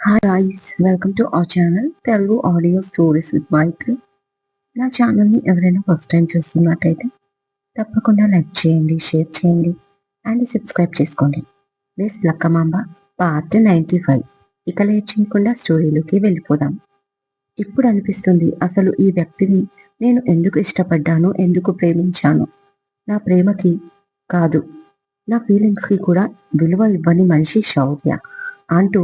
Hi guys welcome to our channel Telugu audio stories with Maitri నా ఛానల్ని ఎవరైనా first time చూస్తున్నట్టయితే తప్పకుండా లైక్ చేయండి షేర్ చేయండి అండ్ సబ్స్క్రైబ్ చేసుకోండి. This Lakkamamba part ninety five ఇక లేచేయకుండా చేయకుండా స్టోరీలోకి వెళ్ళిపోదాం. ఇప్పుడు అనిపిస్తుంది అసలు ఈ వ్యక్తిని నేను ఎందుకు ఇష్టపడ్డాను ఎందుకు ప్రేమించాను? నా ప్రేమకి కాదు నా ఫీలింగ్స్కి కూడా విలువ ఇవ్వని మనిషి శౌర్య అంటూ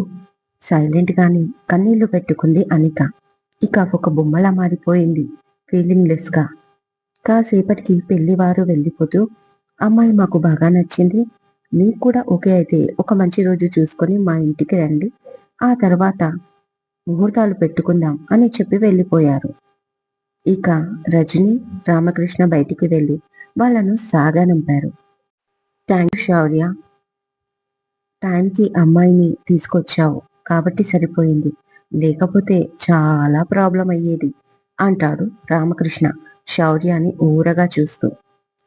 సైలెంట్గాని కన్నీళ్ళు పెట్టుకుంది అనిక ఇక ఒక బొమ్మలా మారిపోయింది ఫీలింగ్ లెస్గా కాసేపటికి పెళ్ళివారు వెళ్ళిపోతూ అమ్మాయి మాకు బాగా నచ్చింది మీకు కూడా ఓకే అయితే ఒక మంచి రోజు చూసుకొని మా ఇంటికి రండి ఆ తర్వాత ముహూర్తాలు పెట్టుకుందాం అని చెప్పి వెళ్ళిపోయారు. ఇక రజని రామకృష్ణ బయటికి వెళ్ళి వాళ్ళను సాగనంపారు థ్యాంక్ శౌర్య. టైంకి అమ్మాయిని తీసుకొచ్చావు. కాబట్టి సరిపోయింది. లేకపోతే చాలా ప్రాబ్లం అయ్యేది అంటాడు రామకృష్ణ శౌర్యాన్ని ఊరగా చూస్తూ.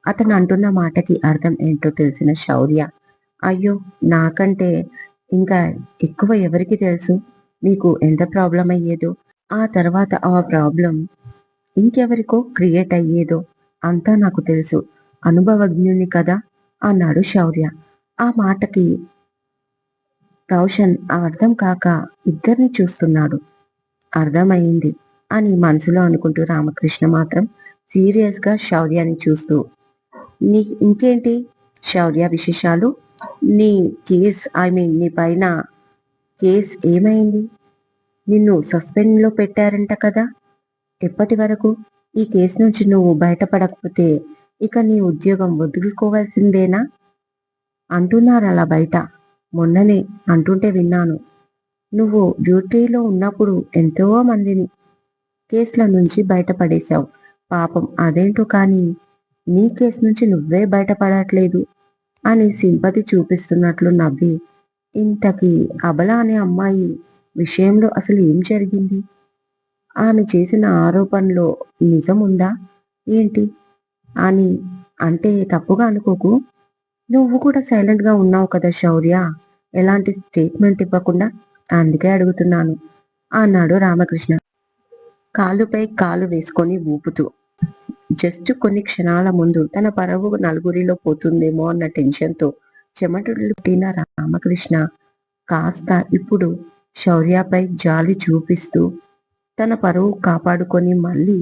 అతను అంటున్న మాటకి అర్థం ఏంటో తెలిసిన శౌర్య అయ్యో నాకంటే ఇంకా ఎక్కువ ఎవరికి తెలుసు? మీకు ఎంత ప్రాబ్లం అయ్యేదో? ఆ తర్వాత ఆ ప్రాబ్లం ఇంకెవరికో క్రియేట్ అయ్యేదో అంతా నాకు తెలుసు. అనుభవజ్ఞుని కదా అన్నాడు శౌర్య. ఆ మాటకి రోషన్ అర్థం కాక ఇద్దరిని చూస్తున్నాడు. అర్థమైంది అని మనసులో అనుకుంటూ రామకృష్ణ మాత్రం సీరియస్గా శౌర్యాన్ని చూస్తూ నీ ఇంకేంటి శౌర్య విశేషాలు? నీ కేస్ ఐ మీన్ నీ పైన కేస్ ఏమైంది? నిన్ను సస్పెండ్లో పెట్టారంట కదా? ఎప్పటి వరకు? ఈ కేసు నుంచి నువ్వు బయటపడకపోతే ఇక నీ ఉద్యోగం వదులుకోవాల్సిందేనా? అంటున్నారు అలా బయట. మొన్ననే అంటుంటే విన్నాను. నువ్వు డ్యూటీలో ఉన్నప్పుడు ఎంతో మందిని కేసుల నుంచి బయటపడేశావు. పాపం అదేంటో కానీ నీ కేసు నుంచి నువ్వే బయటపడట్లేదు అని సింపతి చూపిస్తున్నట్లు నవ్వి ఇంతకీ అబల అనే అమ్మాయి విషయంలో అసలు ఏం జరిగింది? ఆమె చేసిన ఆరోపణలో నిజం ఉందా ఏంటి? అని అంటే తప్పుగా అనుకోకు? నువ్వు కూడా సైలెంట్గా ఉన్నావు కదా శౌర్య? ఎలాంటి స్టేట్మెంట్ ఇవ్వకుండా అందుకే అడుగుతున్నాను అన్నాడు రామకృష్ణ. కాలుపై కాలు వేసుకొని ఊపుతూ. జస్ట్ కొన్ని క్షణాల ముందు తన పరవు నలుగురిలో పోతుందేమో అన్న టెన్షన్తో చెమటలు పుట్టిన రామకృష్ణ కాస్త ఇప్పుడు శౌర్యపై జాలి చూపిస్తూ తన పరువు కాపాడుకొని మళ్ళీ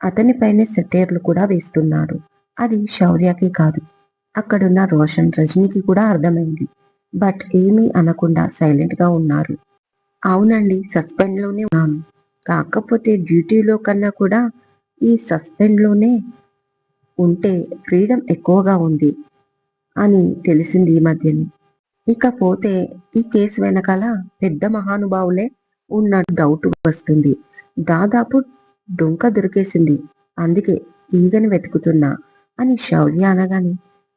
అతనిపైనే సెటేర్లు కూడా వేస్తున్నారు. అది శౌర్యకి కాదు. అక్కడున్న రోషన్ రజనీకి కూడా అర్థమైంది. బట్ ఏమీ అనకుండా సైలెంట్గా ఉన్నారు. అవునండి సస్పెండ్లోనే ఉన్నాను. కాకపోతే డ్యూటీలో కన్నా కూడా ఈ సస్పెండ్లోనే ఉంటే ఫ్రీడమ్ ఎక్కువగా ఉంది అని తెలిసింది ఈ మధ్యనే. ఇకపోతే ఈ కేసు వెనకాల పెద్ద మహానుభావులే ఉన్న డౌట్ వస్తుంది. దాదాపు డొంక దొరికేసింది. అందుకే ఈగని వెతుకుతున్నా అని శౌర్య అనగానే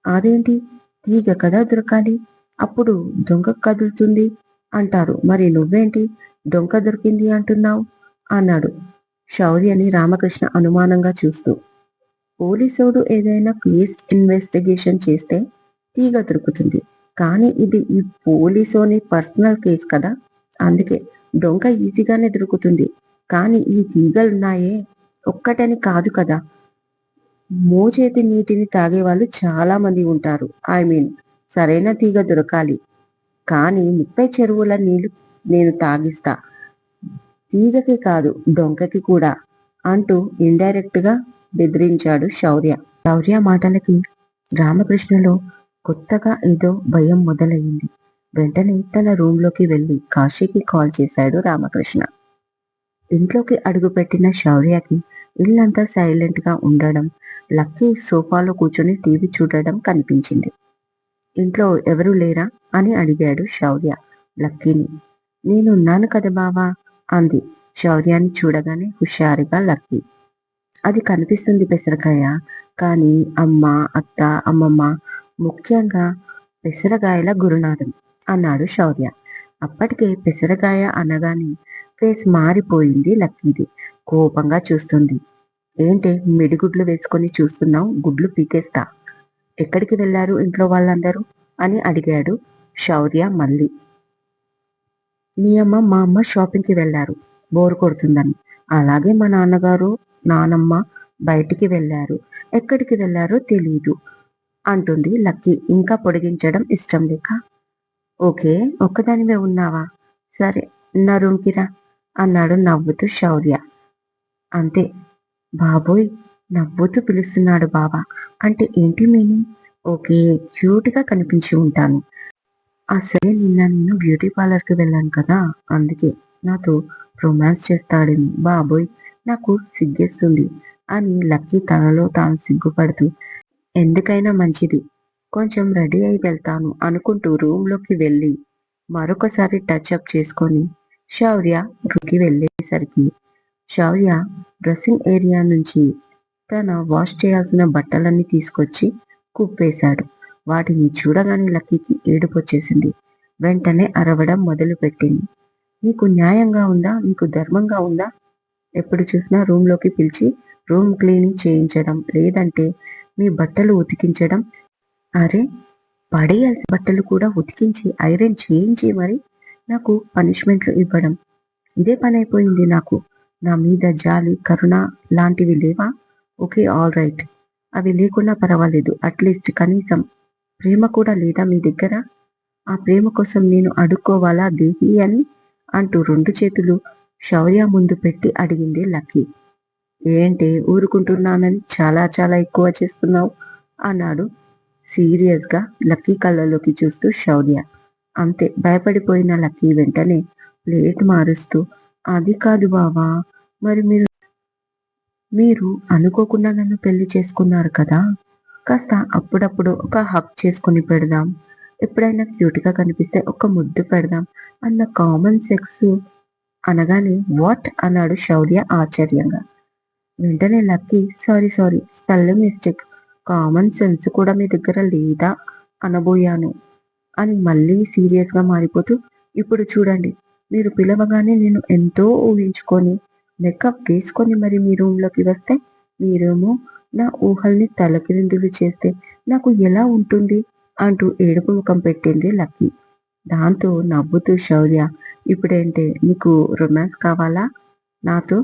అదేంటి? తీగ కదా దొరకాలి. అప్పుడు దొంగ కదులుతుంది. అంటారు. మరి నువ్వేంటి? డొంక దొరికింది అంటున్నావు? అన్నాడు శౌర్యని రామకృష్ణ అనుమానంగా చూస్తూ. పోలీసుడు ఏదైనా కేస్ ఇన్వెస్టిగేషన్ చేస్తే తీగ దొరుకుతుంది. కానీ ఇది ఈ పోలీసోని పర్సనల్ కేస్ కదా. అందుకే డొంక ఈజీగానే దొరుకుతుంది. కానీ ఈ తీగలున్నాయే ఒక్కటని కాదు కదా. మోచేతి నీటిని తాగే వాళ్ళు చాలా మంది ఉంటారు. ఐ మీన్ సరైన తీగ దొరకాలి. కానీ ముప్పై చెరువుల నీళ్ళు నేను తాగిస్తా. తీగకి కాదు డొంకకి కూడా అంటూ ఇండైరెక్ట్గా బెదిరించాడు శౌర్య. శౌర్య మాటలకి రామకృష్ణలో కొత్తగా ఏదో భయం మొదలయ్యింది వెంటనే తన రూమ్లోకి కాశీకి కాల్ చేశాడు రామకృష్ణ. ఇంట్లోకి అడుగుపెట్టిన శౌర్యకి ఇల్లంతా సైలెంట్గా ఉండడం లక్కీ సోఫాలో కూర్చొని టీవీ చూడడం కనిపించింది. ఇంట్లో ఎవరూ లేరా? అని అడిగాడు శౌర్య లక్కీని. నేనున్నాను కదా బావా అంది శౌర్యాన్ని చూడగానే హుషారుగా లక్కీ. అది కనిపిస్తుంది పెసరకాయ కానీ అమ్మ అత్త అమ్మమ్మ ముఖ్యంగా పెసరకాయల గురునాథం అన్నాడు శౌర్య. అప్పటికే పెసరకాయ అనగానే ఫేస్ మారిపోయింది లక్కీది. కోపంగా చూస్తుంది. ఏంటి మిడిగుడ్లు వేసుకొని చూస్తున్నావు? గుడ్లు పీకేస్తా. ఎక్కడికి వెళ్ళారు ఇంట్లో వాళ్ళందరూ? అని అడిగాడు శౌర్య మళ్ళీ. మీ అమ్మ మా అమ్మ షాపింగ్కి వెళ్ళారు. బోర్ కొడుతుందని. అలాగే మా నాన్నగారు నానమ్మ బయటికి వెళ్ళారు. ఎక్కడికి వెళ్ళారో తెలియదు అంటుంది లక్కీ. ఇంకా పొడిగించడం ఇష్టం లేక ఓకే ఒక్కదానివే ఉన్నావా? సరే నా రూమ్కి రా అన్నాడు నవ్వుతూ శౌర్య. అంతే బాబోయ్ నవ్వుతూ పిలుస్తున్నాడు బాబా. అంటే ఏంటి మీనింగ్? ఓకే క్యూట్గా కనిపించి ఉంటాను. అసలే నిన్న నేను బ్యూటీ పార్లర్కి వెళ్ళాను కదా అందుకే నాతో రొమాన్స్ చేస్తాడేమో. బాబోయ్ నాకు సిగ్గేస్తుంది అని లక్కీ తనలో తాను సిగ్గుపడుతూ ఎందుకైనా మంచిది కొంచెం రెడీ అయి వెళ్తాను అనుకుంటూ రూమ్లోకి వెళ్ళి మరొకసారి టచ్ అప్ చేసుకొని శౌర్య రుకి వెళ్ళేసరికి శౌర్య డ్రెస్సింగ్ ఏరియా నుంచి తన వాష్ చేయాల్సిన బట్టలన్నీ తీసుకొచ్చి కుప్పేశాడు. వాటిని చూడగానే లక్కీకి ఏడుపు వచ్చేసింది. వెంటనే అరవడం మొదలుపెట్టింది. మీకు న్యాయంగా ఉందా? మీకు ధర్మంగా ఉందా? ఎప్పుడు చూసినా రూమ్లోకి పిలిచి రూమ్ క్లీనింగ్ చేయించడం లేదంటే మీ బట్టలు ఉతికించడం అరే పడేయాల్సిన బట్టలు కూడా ఉతికించి ఐరన్ చేయించి మరి నాకు పనిష్మెంట్లు ఇవ్వడం. ఇదే పని అయిపోయింది నాకు. నా మీద జాలి కరుణ లాంటివి లేవా? ఓకే ఆల్ రైట్ అవి లేకున్నా పర్వాలేదు. అట్లీస్ట్ కనీసం ప్రేమ కూడా లేదా మీ దగ్గర? ఆ ప్రేమ కోసం నేను అడుక్కోవాలా దేహి అని అంటూ రెండు చేతులు శౌర్య ముందు పెట్టి అడిగింది లక్కీ. ఏంటి ఊరుకుంటున్నానని చాలా చాలా ఎక్కువ చేస్తున్నావు? అన్నాడు సీరియస్గా లక్కీ కళ్ళలోకి చూస్తూ శౌర్య. అంతే భయపడిపోయిన లక్కీ వెంటనే ప్లేట్ మారుస్తూ అది కాదు బావా మరి మీరు మీరు అనుకోకుండా నన్ను పెళ్ళి చేసుకున్నారు కదా? కాస్త అప్పుడప్పుడు ఒక హక్ చేసుకుని పెడదాం. ఎప్పుడైనా క్యూట్గా కనిపిస్తే ఒక ముద్దు పెడదాం అన్న కామన్ సెక్స్ అనగానే వాట్? అన్నాడు శౌర్య ఆశ్చర్యంగా. వెంటనే Lucky sorry sorry spelling mistake. Common sense కూడా మీ దగ్గర లేదా అనబోయాను. అని మళ్ళీ సీరియస్గా మారిపోతూ ఇప్పుడు చూడండి మీరు పిలవగానే నేను ఎంతో ఊహించుకొని మేకప్ వేసుకొని మరి మీ రూమ్లోకి వస్తే మీరేమో నా ఊహల్ని తలకిరిందులు చేస్తే నాకు ఎలా ఉంటుంది? అంటూ ఏడుపు ముఖం పెట్టింది లక్కీ. దాంతో నవ్వుతూ శౌర్య ఇప్పుడేంటే నీకు రొమాన్స్ కావాలా? నాతో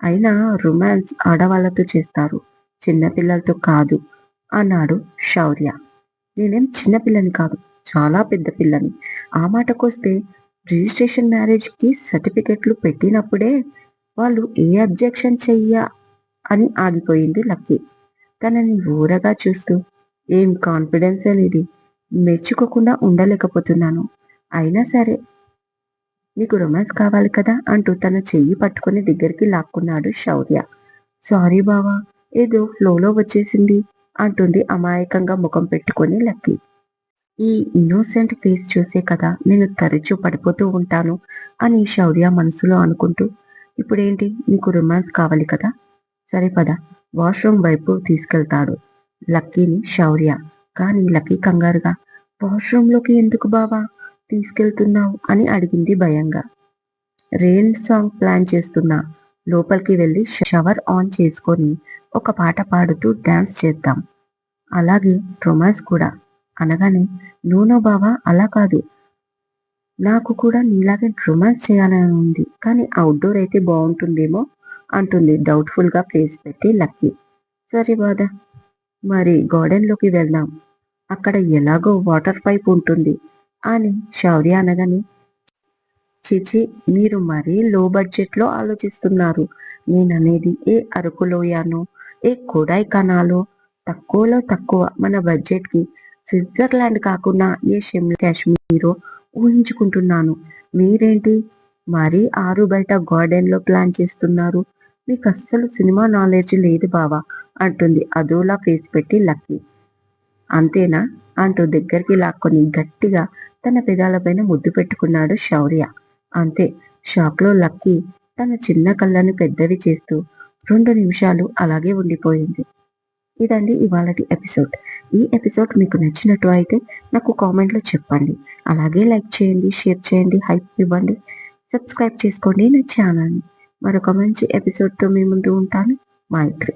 అయినా రొమాన్స్ ఆడవాళ్ళతో చేస్తారు చిన్నపిల్లలతో కాదు. అన్నాడు శౌర్య. నేనేం చిన్నపిల్లని కాదు చాలా పెద్ద పిల్లని. ఆ మాటకొస్తే రిజిస్ట్రేషన్ మ్యారేజ్కి సర్టిఫికెట్లు పెట్టినప్పుడే వాళ్ళు ఏ అబ్జెక్షన్ చెయ్య అని ఆగిపోయింది లక్కీ. తనని ఊరగా చూస్తూ ఏం కాన్ఫిడెన్స్ అనేది మెచ్చుకోకుండా ఉండలేకపోతున్నాను. అయినా సరే నీకు రొమాన్స్ కావాలి కదా అంటూ తన చెయ్యి పట్టుకుని దగ్గరికి లాక్కున్నాడు శౌర్య. సారీ బావా ఏదో ఫ్లోలో వచ్చేసింది. అంటుంది అమాయకంగా ముఖం పెట్టుకొని లక్కీ. ఈ ఇన్నోసెంట్ ఫేస్ చూసే కదా నేను తరచూ పడిపోతూ ఉంటాను అని శౌర్య మనసులో అనుకుంటూ. ఇప్పుడేంటి? నీకు రొమాన్స్ కావాలి కదా? సరే పద వాష్రూమ్ వైపు తీసుకెళ్తాడు లక్కీని శౌర్య. కానీ లక్కీ కంగారుగా వాష్రూమ్లోకి ఎందుకు బావా? తీసుకెళ్తున్నావు? అని అడిగింది భయంగా. రెయిన్ సాంగ్ ప్లాన్ చేస్తున్నా. లోపలికి వెళ్ళి షవర్ ఆన్ చేసుకొని ఒక పాట పాడుతూ డ్యాన్స్ చేద్దాం. అలాగే రొమాన్స్ కూడా. అనగానే నూనో బావా అలా కాదు. నాకు కూడా నీలాగే రొమాన్స్ చేయాలని ఉంది. కానీ అవుట్డోర్ అయితే బాగుంటుందేమో అంటుంది డౌట్ఫుల్గా ఫేస్ పెట్టి లక్కీ. సరే బాధ. మరి గార్డెన్లోకి వెళ్దాం. అక్కడ ఎలాగో వాటర్ పైప్ ఉంటుంది అని శౌర్య అనగానే చిచి మీరు మరీ లో బడ్జెట్లో ఆలోచిస్తున్నారు. నేననేది ఏ అరకులోయానో ఏ కొడైకనాలు తక్కువలో తక్కువ మన బడ్జెట్కి స్విట్జర్లాండ్ కాకుండా ఏ షిమ్లా కాశ్మీరో ఊహించుకుంటున్నాను. మీరేంటి? మరీ ఆరు బయట గార్డెన్లో ప్లాన్ చేస్తున్నారు. మీకు అస్సలు సినిమా నాలెడ్జ్ లేదు బావా అంటుంది అదోలా ఫేస్ పెట్టి లక్కీ. అంతేనా? అంటూ దగ్గరికి లాక్కొని గట్టిగా తన పెదాలపైన ముద్దు పెట్టుకున్నాడు శౌర్య. అంతే షాక్లో లక్కీ తన చిన్న కళ్ళను పెద్దవి చేస్తూ రెండు నిమిషాలు అలాగే ఉండిపోయింది. ఇదండి ఇవాళ ఎపిసోడ్. ఈ ఎపిసోడ్ మీకు నచ్చినట్టు అయితే నాకు కామెంట్లో చెప్పండి. అలాగే లైక్ చేయండి షేర్ చేయండి హైప్ ఇవ్వండి. సబ్స్క్రైబ్ చేసుకోండి నా ఛానల్ని. మరొక మంచి ఎపిసోడ్తో మీ ముందు ఉంటాను. మైత్రి.